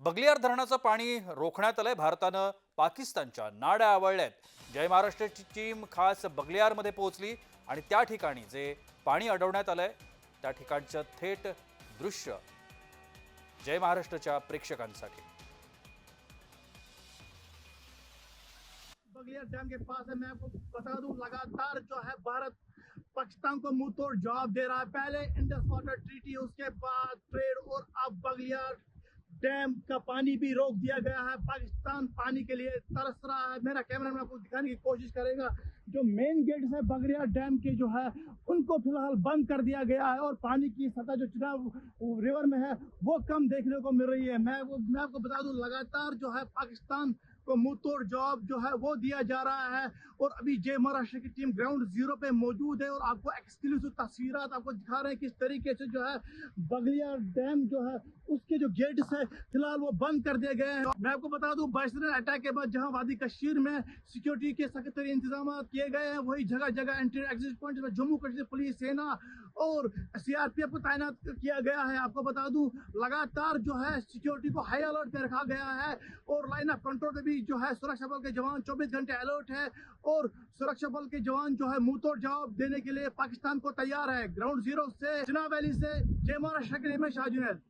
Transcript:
बगलियार धरणाचं पाणी रोखण्यात आलंय. भारतानं पाकिस्तानच्या नाड्या आवळल्यात. जय महाराष्ट्राची टीम खास बगलियारमध्ये पोहोचली आणि त्या ठिकाणी जे पाणी अडवण्यात आलंय त्या ठिकाणचं थेट दृश्य जय महाराष्ट्राच्या प्रेक्षकांसाठी. बगलिया डैम के पास है मैं आपको बता दूं लगातार जो है भारत पाकिस्तान को मुंह तोड़ जवाब दे रहा है। पहले इंडस वाटर ट्रीटी उसके बाद डैम का पानी भी रोक दिया गया है। पाकिस्तान पानी के लिए तरस रहा है। मेरा कैमरा मैन आपको दिखाने की कोशिश करेगा। जो मेन गेट है बगरिया डैम के जो है, उनको फ़िलहाल बंद कर दिया गया है और पानी की सतह जो चुनाव रिवर में है, वो कम देखने को मिल रही है। मैं वो मैं आपको बता दूँ, लगातार जो है पाकिस्तान को मुँह तोड़ जवाब जो है वो दिया जा रहा है। और अभी जय महाराष्ट्र की टीम ग्राउंड ज़ीरो पे मौजूद है और आपको एक्सक्लूसिव तस्वीर आपको दिखा रहे हैं किस तरीके से जो है बगलिया डैम जो है, उसके जो गेट्स है, फ़िलहाल वो बंद कर दिए गए हैं। मैं आपको बता दूँ, बाइसरन अटैक के बाद जहाँ वादी कश्मीर में सिक्योरिटी के सख्त इंतज़ाम किए गए हैं, वही जगह जगह entry exit point Jammu Kashmir police, सेना और सीआरपीएफ को तैनात किया गया है। आपको बता दूँ, लगातार जो है सिक्योरिटी को हाई अलर्ट पे रखा गया है और लाइन ऑफ़ कंट्रोल पे भी जो है सुरक्षा बल के जवान 24 घंटे अलर्ट है और सुरक्षा बल के जवान जो है मुँह तोड़ जवाब देने के लिए पाकिस्तान को तैयार है। ग्राउंड ज़ीरो से चिना वैली से, जय महाराष्ट्र के जुनैद।